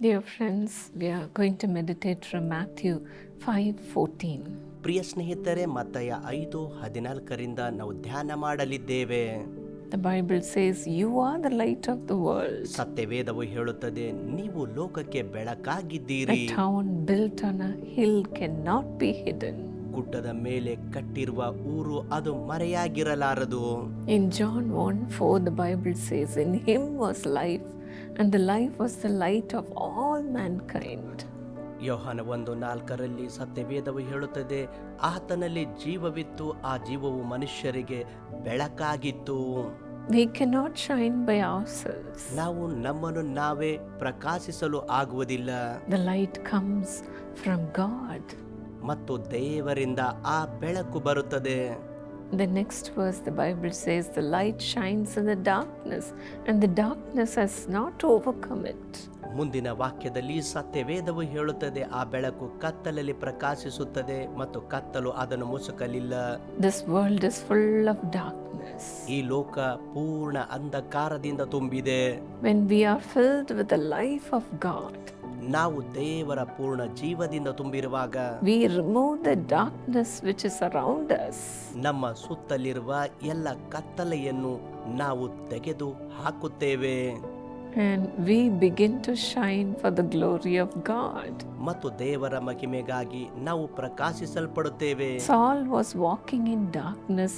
Dear friends, we are going to meditate from Matthew 5:14. ಪ್ರಿಯ ಸ್ನೇಹಿತರೆ ಮತ್ತಯ ಐದು ಹದಿನಾಲ್ಕರಿಂದ ನಾವು ಧ್ಯಾನ ಮಾಡಲಿದ್ದೇವೆ The Bible says, "You are the light of the world." ಸತ್ಯವೇದವು ಹೇಳುತ್ತದೆ ನೀವು ಲೋಕಕ್ಕೆ ಬೆಳಕಾಗಿದ್ದೀರಿ A town built on a hill cannot be hidden. ಗುಡ್ಡದ ಮೇಲೆ ಕಟ್ಟಿರುವ ಊರು ಅದು ಮರೆಯಾಗಿರಲಾರದು In John 1 4, the Bible says, In him was life, and the life was the light of all mankind. ಯೋಹಾನ ಒಂದು ನಾಲ್ಕರಲ್ಲಿ ಸತ್ಯವೇದವು ಹೇಳುತ್ತದೆ ಆತನಲ್ಲಿ ಜೀವವಿತ್ತು ಆ ಜೀವವು ಮನುಷ್ಯರಿಗೆ ಬೆಳಕಾಗಿತ್ತು We cannot shine by ourselves. ನಾವು ನಮ್ಮನ್ನು ನಾವೇ ಪ್ರಕಾಶಿಸಲು ಆಗುವುದಿಲ್ಲ The light comes from God. ಮತ್ತು ದೇವರಿಂದ ಆ ಬೆಳಕು ಬರುತ್ತದೆ The next verse, the Bible says, The light shines in the darkness, and the darkness has not overcome it. ಮುಂದಿನ ವಾಕ್ಯದಲ್ಲಿ ಸತ್ಯವೇದವು ಹೇಳುತ್ತದೆ ಆ ಬೆಳಕು ಕತ್ತಲಲ್ಲಿ ಪ್ರಕಾಶಿಸುತ್ತದೆ ಮತ್ತು ಕತ್ತಲು ಅದನ್ನು ಮುಸುಕಲಿಲ್ಲ This world is full of darkness. ಈ ಲೋಕ ಪೂರ್ಣ ಅಂಧಕಾರದಿಂದ ತುಂಬಿದೆ When we are filled with the life of God, ನಾವು ದೇವರ ಪೂರ್ಣ ಜೀವದಿಂದ ತುಂಬಿರುವಾಗ we remove the darkness which is around us. ನಮ್ಮ ಸುತ್ತಲಿರುವ ಎಲ್ಲ ಕತ್ತಲೆಯನ್ನು ನಾವು ತೆಗೆದು ಹಾಕುತ್ತೇವೆ And we begin to shine for the glory of God. ಮತ್ತು ದೇವರ ಮಹಿಮೆಗಾಗಿ ನಾವು ಪ್ರಕಾಶಿಸಲ್ಪಡುತ್ತೇವೆ Saul was walking in darkness,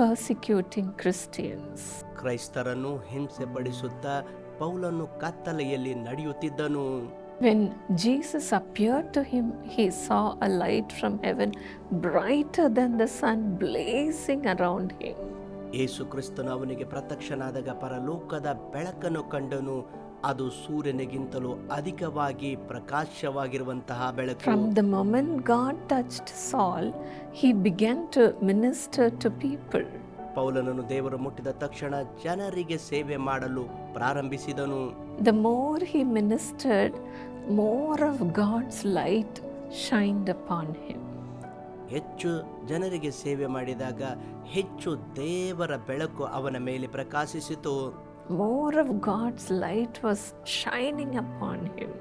persecuting Christians. ಕ್ರೈಸ್ತರನ್ನು ಹಿಂಸೆ ಪಡಿಸುತ್ತಾ ಪೌಲನ್ನು ಕತ್ತಲೆಯಲ್ಲಿ ನಡೆಯುತ್ತಿದ್ದನು When Jesus appeared to him, he saw a light from heaven brighter than the sun blazing around him. ಯೇಸು ಕ್ರಿಸ್ತನು ಅವನಿಗೆ ಪ್ರತ್ಯಕ್ಷನಾದಾಗ ಪರಲೋಕದ ಬೆಳಕನ್ನು ಕಂಡನು ಅದು ಸೂರ್ಯನಿಗಿಂತಲೂ ಅಧಿಕವಾಗಿ ಪ್ರಕಾಶವಾಗಿರುವಂತಹ ಬೆಳಕು From the moment God touched Saul, he began to minister to people. ಪೌಲನನ್ನು ದೇವರು ಮುಟ್ಟಿದ ತಕ್ಷಣ ಜನರಿಗೆ ಸೇವೆ ಮಾಡಲು ಪ್ರಾರಂಭಿಸಿದನು The more he ministered, more of God's light shined upon him. ಹೆಚ್ಚು ಜನರಿಗೆ ಸೇವೆ ಮಾಡಿದಾಗ ಹೆಚ್ಚು ದೇವರ ಬೆಳಕು ಅವನ ಮೇಲೆ ಪ್ರಕಾಶಿಸಿತು More of God's light was shining upon him.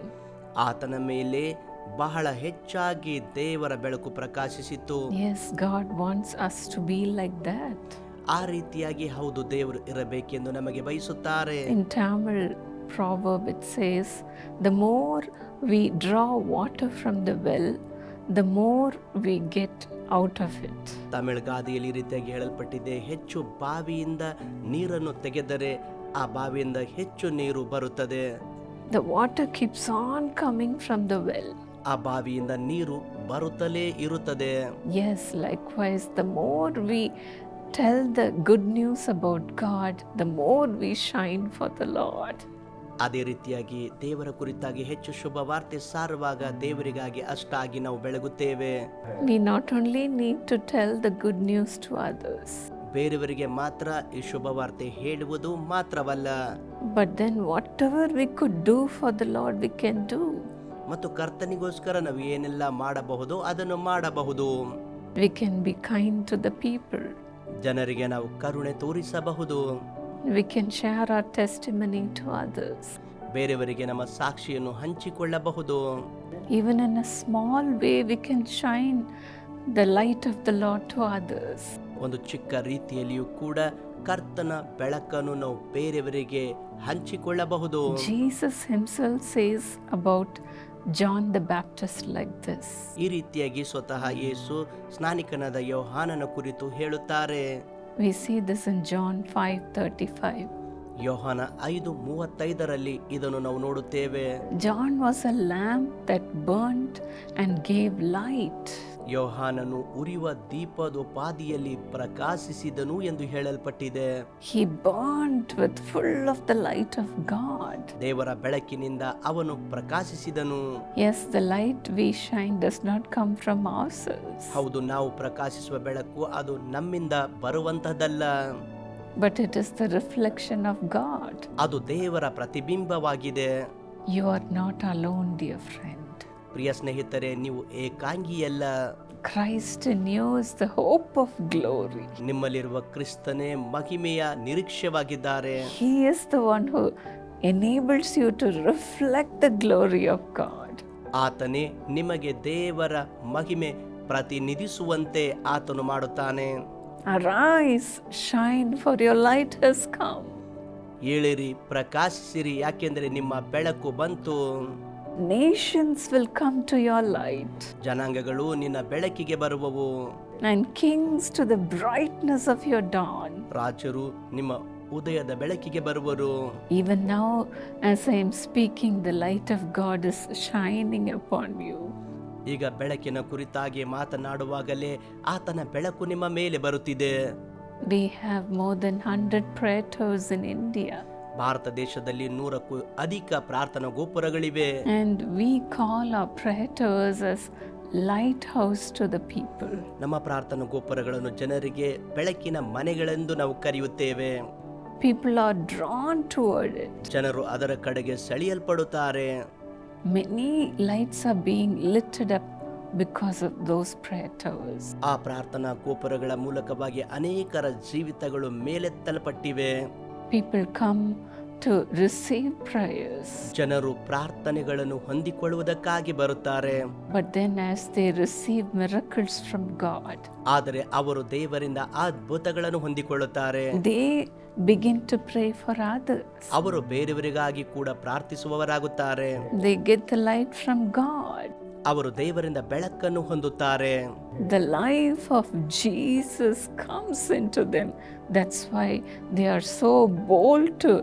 ಆತನ ಮೇಲೆ ಬಹಳ ಹೆಚ್ಚಾಗಿ ದೇವರ ಬೆಳಕು ಪ್ರಕಾಶಿಸಿತು Yes, God wants us to be like that. ಆ ರೀತಿಯಾಗಿ ಹೌದು ದೇವರು ಇರಬೇಕೆಂದು ನಮಗೆ ಬಯಸುತ್ತಾರೆ In Tamil proverb, it says, The more we draw water from the well, the more we get out of it. Tamil ಗಾದೆಯಲ್ಲಿ ಈ ರೀತಿಯಾಗಿ ಹೇಳಲ್ಪಟ್ಟಿದೆ ಹೆಚ್ಚು ಬಾವಿಯಿಂದ ನೀರನ್ನು ತೆಗೆದರೆ ಆ ಬಾವಿಯಿಂದ ಹೆಚ್ಚು ನೀರು ಬರುತ್ತದೆ The water keeps on coming from the well. ಆ ಬಾವಿಯಿಂದ ನೀರು ಬರುತ್ತಲೇ ಇರುತ್ತದೆ Yes, likewise, the more we tell the good news about God, the more we shine for the Lord. ಅದೇ ರೀತಿಯಾಗಿ ದೇವರ ಕುರಿತಾಗಿ ಹೆಚ್ಚು ಶುಭ ವಾರ್ತೆ ಸಾರುವಾಗ ದೇವರಿಗಾಗಿ ಅಷ್ಟಾಗಿ ನಾವು ಬೆಳಗುತ್ತೇವೆ We not only need to tell the good news to others, ಬೇರೆಯವರಿಗೆ ಮಾತ್ರ ಈ ಶುಭ ವಾರ್ತೆ ಹೇಳುವುದು ಮಾತ್ರವಲ್ಲ but then whatever we could do for the Lord, we can do. ಮತ್ತು ಕರ್ತನಿಗೋಸ್ಕರ ನಾವು ಏನೆಲ್ಲ ಮಾಡಬಹುದು ಅದನ್ನು ಮಾಡಬಹುದು We can be kind to the people. ಜನರಿಗೆ ನಾವು ಕರುಣೆ ತೋರಿಸಬಹುದು We can share our testimony to others. ಬೇರೆಯವರಿಗೆ ನಮ್ಮ ಸಾಕ್ಷಿಯನ್ನು ಹಂಚಿಕೊಳ್ಳಬಹುದು Even in a small way, we can shine the light of the Lord to others. ಒಂದು ಚಿಕ್ಕ ರೀತಿಯಲ್ಲಿಯೂ ಕೂಡ ಕರ್ತನ ಬೆಳಕನ್ನು ನಾವು ಬೇರೆಯವರಿಗೆ ಹಂಚಿಕೊಳ್ಳಬಹುದು Jesus himself says about John the Baptist like this ಈ ರೀತಿಯಾಗಿ ಸ್ವತಃ ಯೇಸು ಸ್ನಾನಿಕನಾದ ಯೋಹಾನನ ಕುರಿತು ಹೇಳುತ್ತಾರೆ We see this in John 5:35. ಯೋಹಾನ ಐದು ಮೂವತ್ತೈದರಲ್ಲಿ ಇದನ್ನು ನಾವು ನೋಡುತ್ತೇವೆ. John was a lamp that burned and gave light. ಯೋಹಾನನು ಉರಿಯುವ ದೀಪದೋಪಾದಿಯಲ್ಲಿ ಪ್ರಕಾಶಿಸಿದನು ಎಂದು ಹೇಳಲ್ಪಟ್ಟಿದೆ. He burned with full of the light of God ದೇವರ ಬೆಳಕಿನಿಂದ ಅವನು ಪ್ರಕಾಶಿಸಿದನು. Yes, the light we shine does not come from ourselves, ಹೌದು ನಾವು ಪ್ರಕಾಶಿಸುವ ಬೆಳಕು ಅದು ನಮ್ಮಿಂದ ಬರುವಂತಹದ್ದಲ್ಲ. But it is the reflection of God. ಅದು ದೇವರ ಪ್ರತಿಬಿಂಬವಾಗಿದೆ You are not alone, dear friend. ಪ್ರಿಯ ಸ್ನೇಹಿತರೆ ನೀವು ಏಕಾಂಗಿಯಲ್ಲ Christ in you is the hope of glory. ನಿಮ್ಮಲ್ಲಿರುವ ಕ್ರಿಸ್ತನೇ ಮಹಿಮೆಯ ನಿರೀಕ್ಷವಾಗಿದ್ದಾರೆ He is the one who enables you to reflect the glory of God. ಆತನೇ ನಿಮಗೆ ದೇವರ ಮಹಿಮೆ ಪ್ರತಿನಿಧಿಸುವಂತೆ ಆತನು ಮಾಡುತ್ತಾನೆ Arise, shine, for your light has come. ಏಳಿರಿ ಪ್ರಕಾಶಿಸಿರಿ ಯಾಕೆಂದರೆ ನಿಮ್ಮ ಬೆಳಕು ಬಂತು Nations will come to your light, ಜನಾಂಗಗಳು ನಿನ್ನ ಬೆಳಕಿಗೆ ಬರುವವು and kings to the brightness of your dawn. ರಾಜರು ನಿಮ್ಮ ಉದಯದ ಬೆಳಕಿಗೆ ಬರುವರು Even now, as I am speaking, the light of God is shining upon you. ಈಗ ಬೆಳಕಿನ ಕುರಿತಾಗಿ ಮಾತನಾಡುವಾಗಲೇ ಆತನ ಬೆಳಕು ನಿಮ್ಮ ಮೇಲೆ ಬರುತ್ತಿದೆ. We have more than 100 prayer towers in India, Bharat ದೇಶದಲ್ಲಿ ನೂರಕ್ಕೂ ಅಧಿಕ ಪ್ರಾರ್ಥನಾ ಗೋಪುರಗಳಿವೆ. And we call our prayer towers as lighthouse to the people. ನಮ್ಮ ಪ್ರಾರ್ಥನಾ ಗೋಪುರಗಳನ್ನು ಜನರಿಗೆ ಬೆಳಕಿನ ಮನೆಗಳೆಂದು ನಾವು ಕರೆಯುತ್ತೇವೆ. People are drawn toward it. ಜನರು ಅದರ ಕಡೆಗೆ ಸೆಳೆಯಲ್ಪಡುತ್ತಾರೆ. Many lights are being lifted up because of those prayer towers. ಆ ಪ್ರಾರ್ಥನಾ ಗೋಪುರಗಳ ಮೂಲಕವಾಗಿ ಅನೇಕರ ಜೀವಿತಗಳು ಮೇಲೆತ್ತಲ್ಪಟ್ಟಿವೆ People come to receive prayers, ಜನರು ಪ್ರಾರ್ಥನೆಗಳನ್ನು ಹೊಂದಿಕೊಳ್ಳುವುದಕ್ಕಾಗಿ ಬರುತ್ತಾರೆ but then as they receive miracles from God, ಆದರೆ ಅವರು ದೇವರಿಂದ ಅದ್ಭುತಗಳನ್ನು ಹೊಂದಿಕೊಳ್ಳುತ್ತಾರೆ they begin to pray for others. ಅವರು ಬೇರೆಯವರಿಗಾಗಿ ಕೂಡ ಪ್ರಾರ್ಥಿಸುವವರಾಗುತ್ತಾರೆ They get the light from God. ಅವರು ದೇವರಿಂದ ಬೆಳಕನ್ನು ಹೊಂದುತ್ತಾರೆ The life of Jesus comes into them. That's why they are so bold to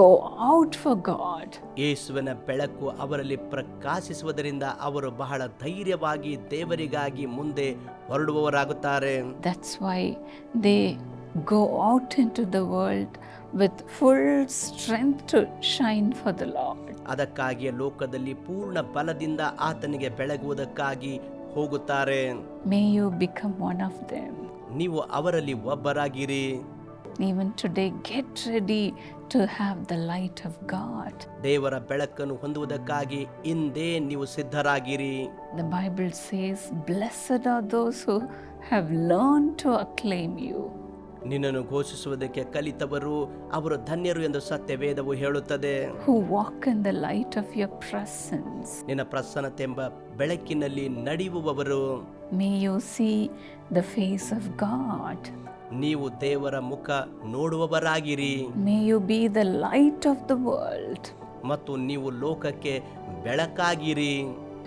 go out for God. ಯೇಸುವಿನ ಬೆಳಕು ಅವರಲ್ಲಿ ಪ್ರಕಾಶಿಸುವುದರಿಂದ ಅವರು ಬಹಳ ಧೈರ್ಯವಾಗಿ ದೇವರಿಗಾಗಿ ಮುಂದೆ ಹೊರಡುವವರಾಗುತ್ತಾರೆ That's why they go out into the world with full strength to shine for the Lord. ಅದಕ್ಕಾಗಿಯೇ ಲೋಕದಲ್ಲಿ ಪೂರ್ಣ ಬಲದಿಂದ ಆತನಿಗೆ ಬೆಳಗುವುದಕ್ಕಾಗಿ ಹೋಗುತ್ತಾರೆ May you become one of them. ನೀವು ಅವರಲ್ಲಿ ಒಬ್ಬರಾಗಿರಿ Even today, get ready to have the light of God. ದೇವರ ಬೆಳಕನ್ನು ಹೊಂದುವುದಕ್ಕಾಗಿ ಇಂದೇ ನೀವು ಸಿದ್ಧರಾಗಿರಿ The Bible says, Blessed are those who have learned to acclaim you. ನಿನ್ನನ್ನು ಘೋಷಿಸುವುದಕ್ಕೆ ಕಲಿತವರು ಅವರು ಧನ್ಯರು ಎಂದು ಸತ್ಯ ವೇದವು ಹೇಳುತ್ತದೆ who walk in the light of your presence. ನಿನ್ನ ಪ್ರಸನ್ನತೆಂಬ ಬೆಳಕಿನಲ್ಲಿ ನಡೆಯುವವರು May you see the face of God. ನೀವು ದೇವರ ಮುಖ ನೋಡುವವರಾಗಿರಿ May you be the light of the world. ಮತ್ತು ನೀವು ಲೋಕಕ್ಕೆ ಬೆಳಕಾಗಿರಿ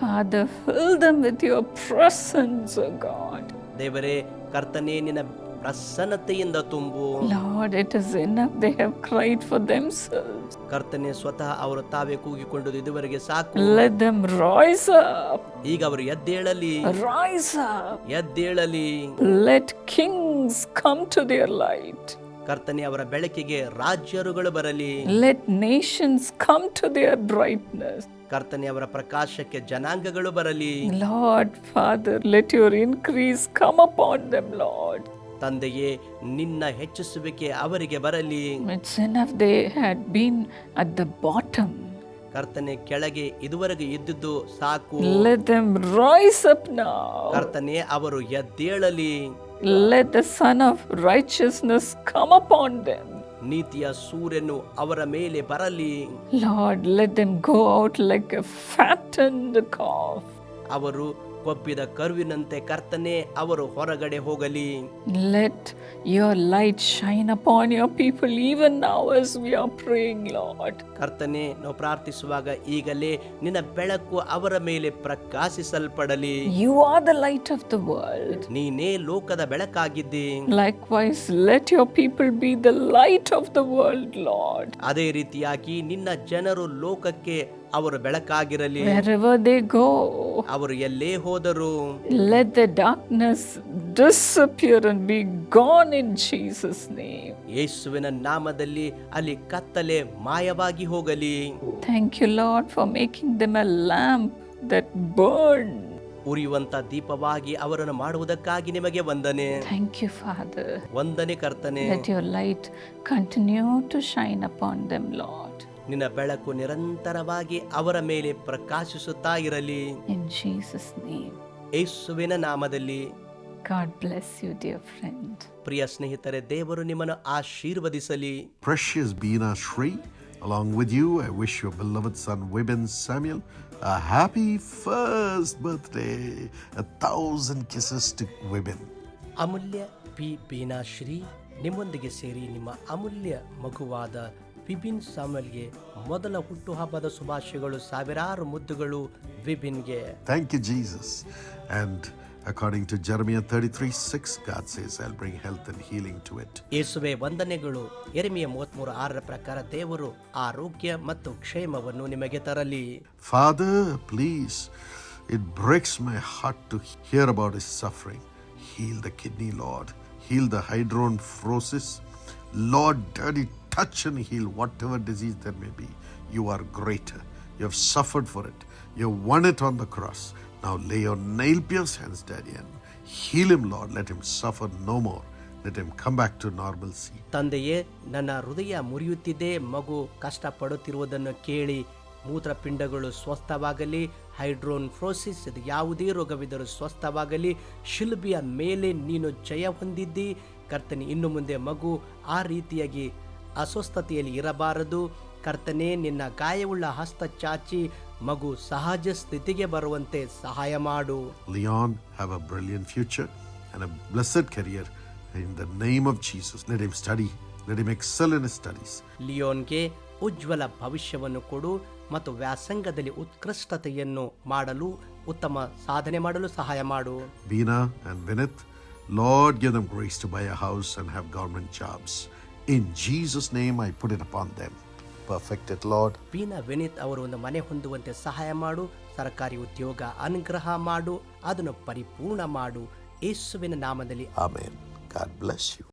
Father, fill them with your presence, O God. ದೇವರೇ ಕರ್ತನೇ ನಿನ್ನ ಪ್ರಸನ್ನತೆಯಿಂದ ತುಂಬು Lord, it is enough. They have cried for themselves. ಕರ್ತನೆ ಸ್ವತಃ ಅವರು ತಾವೇ ಕೂಗಿಕೊಂಡು ಇದುವರೆಗೆ ಸಾಕು Let them rise up. ಈಗ ಅವರು ಎದ್ದೇಳಲಿ Rise up. ಎದ್ದೇಳಲಿ Let kings come to their light. ಕರ್ತನೆ ಅವರ ಬೆಳಕಿಗೆ ರಾಜ್ಯರುಗಳು ಬರಲಿ Let nations come to their brightness. ಕರ್ತನೆ ಅವರ ಪ್ರಕಾಶಕ್ಕೆ ಜನಾಂಗಗಳು ಬರಲಿ Lord, Father, let your increase come upon them, Lord. ತಂದೆಯೇ ನಿನ್ನ ಹೆಚ್ಚಿಸುವಿಕೆ ಅವರಿಗೆ ಬರಲಿ at ಕರ್ತನೆ ಕೆಳಗೆ ಇದುವರೆಗೆ ಇದ್ದುದು ಸಾಕು rise up now. ಕರ್ತನೆ ಅವರು ಎದ್ದೇಳಲಿ Let the Son of Righteousness come upon them. ನೀತಿಯ ಸೂರ್ಯನು ಅವರ ಮೇಲೆ ಬರಲಿ Lord, let them go out like a fattened calf. ಅವರು ಕೊಬ್ಬಿದ ಕರುವಿನಂತೆ ಕರ್ತನೆ ಅವರು ಹೊರಗಡೆ ಹೋಗಲಿ Let your light shine upon your people even now as we are praying, Lord. ಕರ್ತನೆ ನಾವು ಪ್ರಾರ್ಥಿಸುವಾಗ ಈಗಲೇ ನಿನ್ನ ಬೆಳಕು ಅವರ ಮೇಲೆ ಪ್ರಕಾಶಿಸಲ್ಪಡಲಿ You are the light of the world. ನೀನೇ ಲೋಕದ ಬೆಳಕಾಗಿದ್ದಿ wise let your people be the light of the world, Lord. ಅದೇ ರೀತಿಯಾಗಿ ನಿನ್ನ ಜನರು ಲೋಕಕ್ಕೆ ಅವರು ಬೆಳಕಾಗಿರಲಿ Wherever they go, ಅವರು ಎಲ್ಲೇ ಹೋದರು let the darkness disappear and be gone in Jesus' name. ಯೇಸುವಿನ ನಾಮದಲ್ಲಿ ಅಲ್ಲಿ ಕತ್ತಲೆ ಮಾಯವಾಗಿ ಹೋಗಲಿ Thank you, Lord, for making them a lamp that burn. ಉರಿಯುವಂತ ದೀಪವಾಗಿ ಅವರನ್ನು ಮಾಡುವುದಕ್ಕಾಗಿ ನಿಮಗೆ ವಂದನೆ Thank you, Father. ವಂದನೆ ಕರ್ತನೆ Let your light continue to shine upon them, Lord. ನಿನ್ನ ಬೆಳಕು ನಿರಂತರವಾಗಿ ಅವರ ಮೇಲೆ ಪ್ರಕಾಶಿಸುತ್ತಾ ಇರಲಿ. ಯೇಸುವಿನ ನಾಮದಲ್ಲಿ. God bless you, dear friend. ಪ್ರಿಯ ಸ್ನೇಹಿತರೆ ದೇವರು ನಿಮ್ಮನ್ನು ಆಶೀರ್ವದಿಸಲಿ. Precious Beena Shri along with you I wish you beloved son Vibin Samuel a happy first birthday a thousand kisses to Vibin Amulya P Beena Shri ನಿಮ್ಮೊಂದಿಗೆ ಸೇರಿ ನಿಮ್ಮ ಅಮೂಲ್ಯ ಮಗುವಾದ ವಿಭಿನ್ ಸಾಮಲ್ಗೆ ಮೊದಲ ಹುಟ್ಟುಹಬ್ಬದ ಶುಭಾಶಯಗಳು ಸಾವಿರಾರು ಮುದ್ದುಗಳು ವಿಭಿನ್ಗೆ Thank you, Jesus. And according to Jeremiah 33 6, God says, I'll bring health and healing to it. ಯೇಸುವೆ ವಂದನೆಗಳು ಎರೆಮೆಯ ಮೂವತ್ಮೂರು ಆರರ ಪ್ರಕಾರ ದೇವರು ಆರೋಗ್ಯ ಮತ್ತು ಕ್ಷೇಮವನ್ನು ನಿಮಗೆ ತರಲಿ Father, please, it breaks my heart to hear about his suffering. Heal the kidney, Lord. Heal the hydronephrosis. Lord, Daddy, touch and heal whatever disease there may be. You are greater. You have suffered for it. You have won it on the cross. Now lay your nail pierced hands, Daddy, and heal him, Lord. Let him suffer no more. Let him come back to normalcy. ತಂದೆಯೇ ನನ್ನ ಹೃದಯ ಮುರಿಯುತ್ತಿದೆ ಮಗು ಕಷ್ಟಪಡುತ್ತಿರುವುದನ್ನು ಕೇಳಿ ಮೂತ್ರಪಿಂಡಗಳು ಸ್ವಸ್ಥವಾಗಲಿ ಹೈಡ್ರೋನ್ ಫ್ರೋಸಿಸ್ ಇದು ಯಾವುದೇ ರೋಗವಿದ್ದರೂ ಸ್ವಸ್ಥವಾಗಲಿ ಶಿಲ್ಬಿಯ ಮೇಲೆ ನೀನು ಜಯ ಹೊಂದಿದ್ದಿ ಕರ್ತನಿ ಇನ್ನು ಮುಂದೆ ಮಗು ಆ ರೀತಿಯಾಗಿ ಅಸ್ವಸ್ಥತೆಯಲ್ಲಿ ಇರಬಾರದು. ಕರ್ತನೆ ನಿನ್ನ ಗಾಯವುಳ್ಳ ಹಸ್ತ ಚಾಚಿ ಮಗು ಸಹಜ ಸ್ಥಿತಿಗೆ ಬರುವಂತೆ ಸಹಾಯ ಮಾಡು. Leon have a brilliant future and a blessed career in the name of Jesus let him study let him excel in studies ಲಿಯಾನ್ಗೆ ಉಜ್ವಲ ಭವಿಷ್ಯವನ್ನು ಕೊಡು ಮತ್ತು ವ್ಯಾಸಂಗದಲ್ಲಿ ಉತ್ಕೃಷ್ಟತೆಯನ್ನು ಮಾಡಲು ಉತ್ತಮ ಸಾಧನೆ ಮಾಡಲು ಸಹಾಯ ಮಾಡು. Beena and Vinith Lord give them grace to buy a house and have government jobs In Jesus' name, I put it upon them. Perfect it, Lord. Beena Vineeth ಅವರು ಒಂದು ಮನೆ ಹೊಂದುವಂತೆ ಸಹಾಯ ಮಾಡು ಸರ್ಕಾರಿ ಉದ್ಯೋಗ ಅನುಗ್ರಹ ಮಾಡು ಅದನ್ನು ಪರಿಪೂರ್ಣ ಮಾಡು ಯೇಸುವಿನ ನಾಮದಲ್ಲಿ Amen. God bless you.